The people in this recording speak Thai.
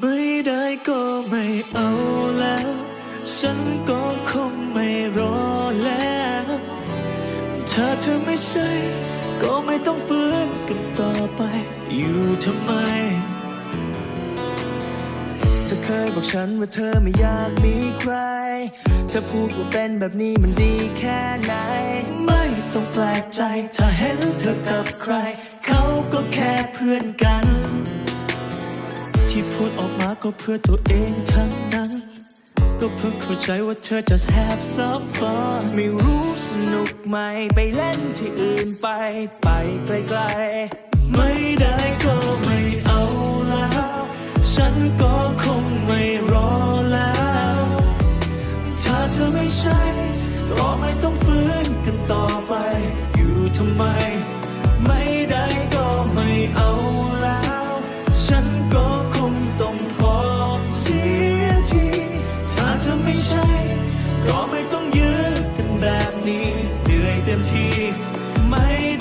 ไม่ได้ก็ไม่เอาแล้ว ฉันก็คงไม่รอแล้ว ถ้าเธอไม่ใช่ ก็ไม่ต้องฝืนกันต่อไป อยู่ทำไม เธอเคยบอกฉันว่าเธอไม่อยากมีใคร เธอพูดว่าเป็นแบบนี้มันดีแค่ไหน ไม่ต้องแปลกใจ ถ้าเห็นเธอกับใคร เขาก็แค่เพื่อนกัน ที่พูดออกมาก็เพื่อตัวเองทั้งนั้น ก็เพิ่งเข้าใจว่าเธอจะแฮปซับฟอนไม่รู้สนุกไหมไปเล่นที่อื่นไปไปไกลไม่ได้ก็ไม่เอาแล้ว ฉันก็คงไม่รอแล้ว ถ้าเธอไม่ใช่ ก็ไม่ต้องฝืนกัน มทีไม่